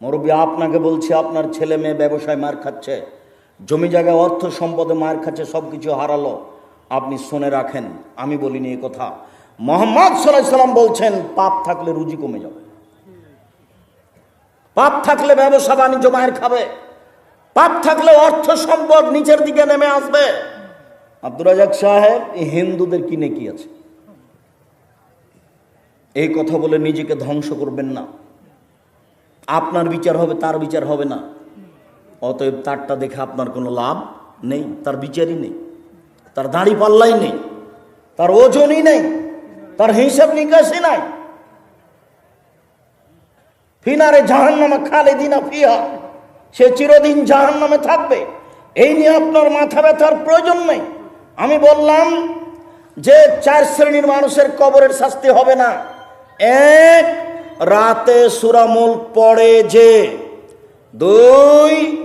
মুরব্বী, আপনাকে বলছি, আপনার ছেলে মেয়ে ব্যবসায় মার খাচ্ছে, জমি জায়গায় অর্থ সম্পদে মার খাচ্ছে সব কিছু হারালো। আপনি শুনে রাখেন, আমি বলিনি এই কথা। মোহাম্মদ সাল্লাহ সাল্লাম বলছেন, পাপ থাকলে রুজি কমে যাবে। পাপ থাকলে ব্যবসা বাণিজ্য মায়ের খাবে। পাপ থাকলে অর্থ সম্পদ নিচের দিকে নেমে আসবে। আব্দুর রাজাক সাহেব, এই হিন্দুদের কিনে কি আছে? এই কথা বলে নিজেকে ধ্বংস করবেন না। আপনার বিচার হবে, তার বিচার হবে না। অতএব তারটা দেখে আপনার কোনো লাভ নেই, তার বিচারই নেই, তার দাড়ি পাল্লাই নেই, তার ওজনই নেই, তার হিসাব নিকাশই নাই। ফিনারে জাহান নামে খালে দিনা ফিয়া সে চিরদিন জাহান নামে থাকবে। এই নিয়ে আপনার মাথা ব্যথার প্রয়োজন নেই। আমি বললাম যে চার শ্রেণির মানুষের কবরের শাস্তি হবে না। এক রাতে সুরামুল পড়ে যে, দুই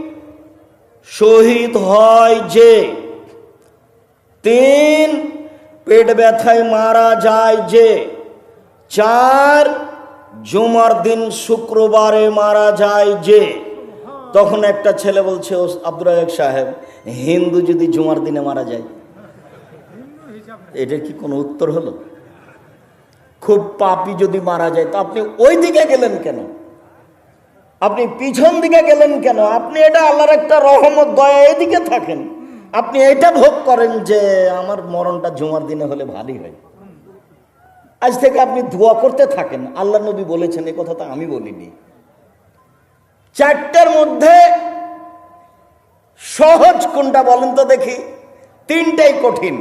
শহীদ হয় যে, তিন পেট ব্যথায় মারা যায় যে, চার জুমার দিন শুক্রবারে মারা যায় যে। তখন একটা ছেলে বলছে "ও আব্দুর রাজাক সাহেব, হিন্দু যদি জুমার দিনে মারা যায় এটা কি কোনো উত্তর হলো? খুব পাপি যদি মারা যায়, তো আপনি ওই দিকে গেলেন কেন? আপনি পিছন দিকে গেলেন কেন? আপনি এটা আল্লাহর একটা রহমত, দয়া এদিকে থাকেন। আপনি এটা ভোগ করেন যে আমার মরণটা জুমার দিনে হলে ভালোই হয়। আজ থেকে আপনি দোয়া করতে থাকেন। আল্লাহ নবী বলেছেন এই কথা তো আমি বলিনি। চারটার মধ্যে সহজ কোনটা বলেন তো দেখি। তিনটাই কঠিন।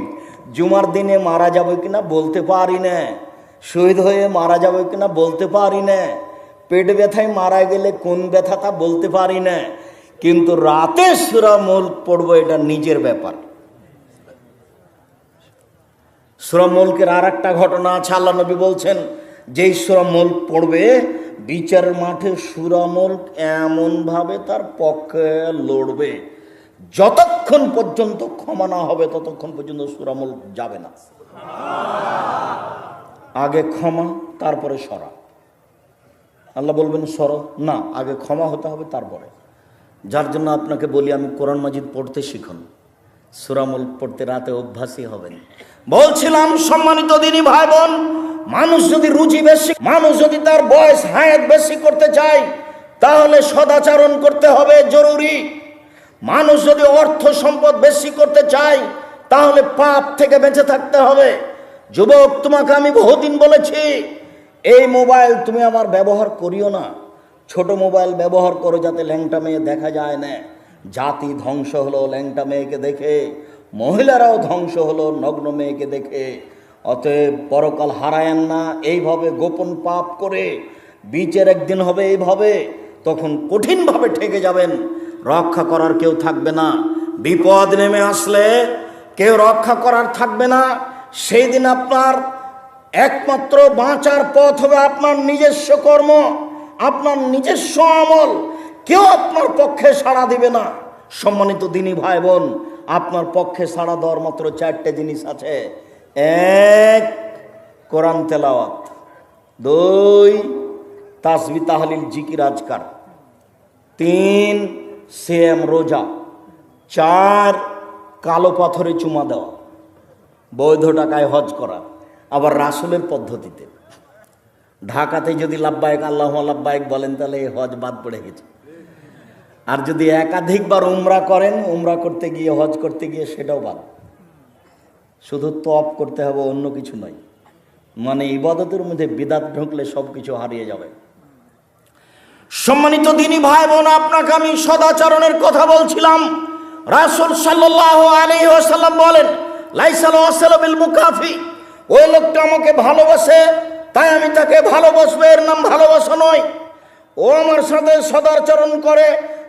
জুমার দিনে মারা যাবে কিনা বলতে পারি না। শহীদ হয়ে মারা যাবে কিনা বলতে পারি না। পেট ব্যথায় মারা গেলে কোন ব্যথা তা বলতে পারি না। কিন্তু রাতে সুরা মূল পড়ব এটা নিজের ব্যাপার। সুরামুলকের আর একটা ঘটনা আছে, আল্লাহ নবী বলছেন, যেই সুরামুল পড়বে বিচার মাঠে সুরামুল এমনভাবে তার পক্ষে লড়বে, যতক্ষণ পর্যন্ত ক্ষমা না হবে, ততক্ষণ পর্যন্ত সুরামুল যাবে না। আগে ক্ষমা, তারপরে সরা। আল্লাহ বলবেন, সর। না, আগে ক্ষমা হতে হবে, তারপরে। যার জন্য আপনাকে বলি, আমি কোরআন মাজিদ পড়তে শিখুন। সুরামল পড়তে রাতে অভ্যাসই হবেন। বলছিলাম, সম্মানিত দিনই ভাই বোন মানুষ যদি রুচি বেশি, মানুষ যদি তার বয়স, হায়াত বেশি করতে চায়, তাহলে সদাচরণ করতে হবে, জরুরি। মানুষ যদি অর্থ সম্পদ বেশি করতে চায়, তাহলে পাপ থেকে বেঁচে থাকতে হবে। যুবক, তোমাকে আমি বহুদিন বলেছি, এই মোবাইল তুমি আমার ব্যবহার করিও না। ছোট মোবাইল ব্যবহার করো যাতে ল্যাংটা মেয়ে দেখা যায় না। জাতি ধ্বংস হলো ল্যাংটা মেয়েকে দেখে, মহিলারাও ধ্বংস হলো নগ্ন মেয়েকে দেখে। অতএব পরকাল হারায়েন না, এইভাবে গোপন পাপ করে, বীচের একদিন হবে এইভাবে, তখন কঠিনভাবে ঠেকে যাবেন। রক্ষা করার কেউ থাকবে না। বিপদ নেমে আসলে কেউ রক্ষা করার থাকবে না। সেই দিন আপনার একমাত্র বাঁচার পথ হবে আপনার নিজস্ব কর্ম, আপনার নিজস্ব আমল। কেউ আপনার পক্ষে সাড়া দিবে না। সম্মানিত দিনই ভাই বোন আপনার পক্ষে সাড়া দেওয়ার মাত্র চারটে জিনিস আছে। এক, কোরআন তেলাওয়াত। দুই, তাসবি তাহলিল জিকির আজকার। তিন সেম রোজা। চার, কালো পাথরে চুমা দেওয়া। বৈধ টাকায় হজ করা, আবার রাসুলের পদ্ধতিতে। ঢাকাতে যদি লাভবায়ক আল্লাহ লাভবায়ক বলেন, তাহলে এই হজ বাদ পড়ে গেছে। আর যদি একাধিকবার উমরা করেন, উমরা করতে গিয়ে, হজ করতে গিয়ে, সেটাও বাদ। শুধু তপ করতে হবে, অন্য কিছু নয়। মানে ইবাদতের মধ্যে বিদাত ঢুকলে সব কিছু হারিয়ে যাবে। সম্মানিত দিনী ভাই বোন আপনাকে আমি সদাচরণের কথা বলছিলাম। রাসুল সাল্লাহ আলী ওসাল্লাম বলেন লাইসাল ওয়াসালাবিল মুকাফি। ওই লোকটা আমাকে ভালোবাসে, তাই আমি তাকে ভালোবাসবো, এর নাম ভালোবাসা নয়। ও আমার সাথে সদাচরণ করে,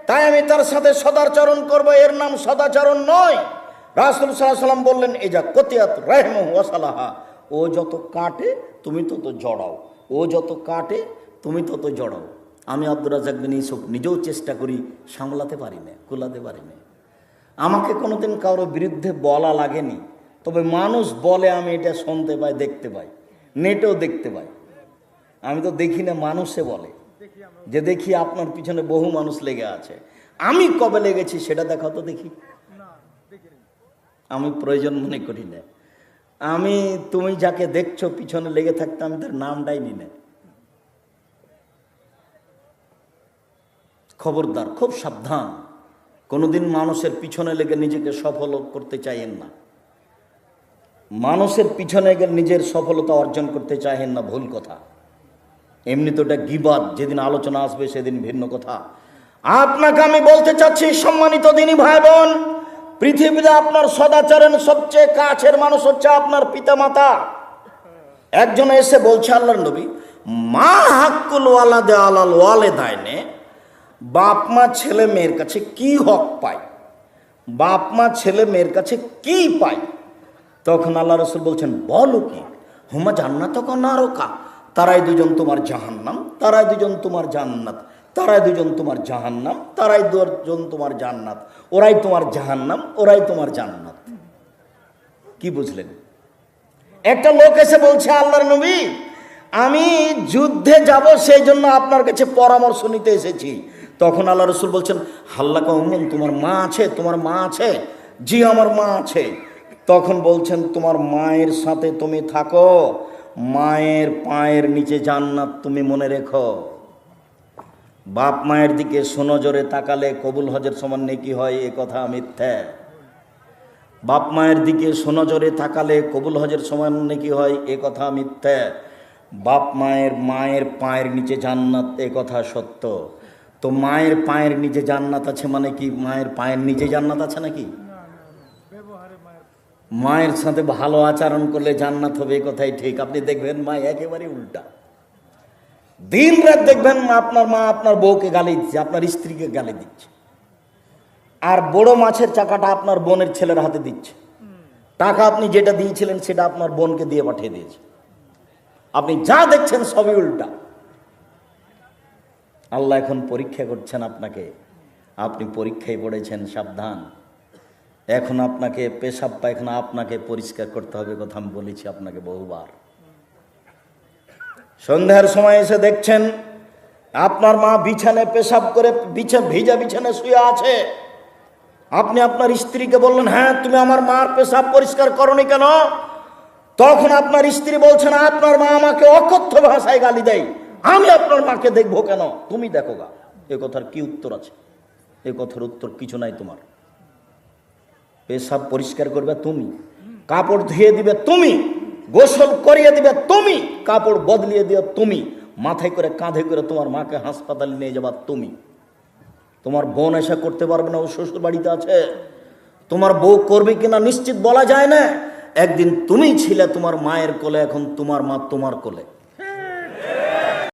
তাই আমি তার সাথে সদাচরণ করব, এর নাম সদাচরণ নয়। রাসুল সাল্লাম বললেন, এই যা, কতিয়াত রেহম ওয়াসালাহা ও যত কাটে, তুমি তত জড়াও। ও যত কাটে, তুমি তত জড়াও। আমি আব্দুর রাজাক বিন নিজেও চেষ্টা করি সামলাতে পারি না, কুলাতে পারি না। আমাকে কোনোদিন কারোর বিরুদ্ধে বলা লাগেনি। তবে মানুষ বলে, আমি এটা শুনতে পাই, দেখতে পাই। নেটেও দেখতে পাই। আমি তো দেখি না, মানুষে বলে। যে দেখি আপনার পিছনে বহু মানুষ লেগে আছে। আমি কবে লেগেছি সেটা দেখাও তো দেখি। আমি প্রয়োজন মনে করি না। আমি, তুমি যাকে দেখছ পিছনে লেগে থাকতে, আমি তার নামটাই নি না। খবরদার, খুব সাবধান। কোনোদিন মানুষের পিছনে লেগে নিজেকে সফল করতে চাইেন না। মানুষের পিছনে গেলে নিজের সফলতা অর্জন করতে চাহেন না ভুল কথা। এমনি তো এটা গিবাদ, যেদিন আলোচনা আসবে সেদিন ভিন্ন কথা। আপনাকে আমি বলতে চাচ্ছি, সম্মানিত দিনী ভাই বোন পৃথিবীতে আপনার সদাচরণ সবচেয়ে কাছের মানুষ হচ্ছে আপনার পিতামাতা। একজন এসে বলছে, আল্লাহর নবী, মা হাক্কুল ওয়ালাদে আলাল ওয়ালে দায়নে বাপ মা ছেলে মেয়ের কাছে কি হক পায়? বাপ মা ছেলে মেয়ের কাছে কি পায়? তখন আল্লাহ রসুল বলছেন, বলো কি? হুমা জান্নাত নারকা তারাই দুজন তোমার জাহান্নাম, তারাই দুজন তোমার জান্নাত, তারাই দুজন তোমার জাহান্নাম, তারাই দুজন তোমার জান্নাত। ওরাই তোমার জাহান্নাম, ওরাই তোমার জান্নাত। কি বুঝলেন? একটা লোক এসে বলছে, আল্লাহর নবী, আমি যুদ্ধে যাব সেই জন্য আপনার কাছে পরামর্শ নিতে এসেছি। তখন আল্লাহ রসুল বলছেন হাল্লাকা উমন তোমার মা আছে, তোমার মা আছে। জি, আমার মা আছে। তখন বলছেন, তোমার মায়ের সাথে তুমি থাকো, মায়ের পায়ের নিচে জান্নাত তুমি মনে রেখো। বাপ মায়ের দিকে সোনজরে তাকালে কবুল হজের সমান নেকি হয়, এ কথা মিথ্যা। বাপ মায়ের দিকে সোনজরে তাকালে কবুল হজের সমান নাকি হয়, এ কথা মিথ্যা। বাপ মায়ের মায়ের পায়ের নিচে জান্নাত, এ কথা সত্য। তো মায়ের পায়ের নিচে জান্নাত আছে মানে কি? মায়ের পায়ের নিচে জান্নাত আছে নাকি? মায়ের সাথে ভালো আচরণ করলে জান্নাত হবে কথাই ঠিক। আপনি দেখবেন মা একেবারে উল্টা। দিন রাত দেখবেন মা আপনার মা আপনার বউকে গালি দিচ্ছে, আপনার স্ত্রীকে গালি দিচ্ছে। আর বড় মাছের চাকাটা আপনার বোনের ছেলের হাতে দিচ্ছে। টাকা আপনি যেটা দিয়েছিলেন সেটা আপনার বোনকে দিয়ে পাঠিয়ে দিয়েছে। আপনি যা দেখছেন সবই উল্টা। আল্লাহ এখন পরীক্ষা করছেন আপনাকে। আপনি পরীক্ষায় পড়েছেন, সাবধান। এখন আপনাকে, পেশাব পায়খানা আপনাকে পরিষ্কার করতে হবে কথা আমি বলেছি আপনাকে বহুবার। সন্ধ্যার সময় এসে দেখছেন, আপনার মা বিছানায় পেশাব করে বিছা, ভিজা বিছানে শুয়ে আছে। আপনি আপনার স্ত্রীকে বললেন হ্যাঁ তুমি আমার মার পেশাব পরিষ্কার করনি কেন? তখন আপনার স্ত্রী বলছেন, আপনার মা আমাকে অকথ্য ভাষায় গালি দেয়। আমি আপনার মাকে দেখব কেন? তুমি দেখো গা। এ কথার কি উত্তর আছে? এ কথার উত্তর কিছু নাই তোমার। পেশাব পরিষ্কার করবে তুমি। কাপড় ধুয়ে দিবে তুমি। গোসল করিয়ে দিবে তুমি। কাপড় বদলিয়ে দিবে তুমি। মাথায় করে কাঁধে করে তোমার মাকে হাসপাতালে নিয়ে যাবা তুমি। তোমার বোন এসে করতে পারবে না, ও শ্বশুর বাড়িতে আছে। তোমার বউ করবে কিনা নিশ্চিত বলা যায় না। একদিন তুমি ছিলে তোমার মায়ের কোলে, এখন তোমার মা তোমার কোলে।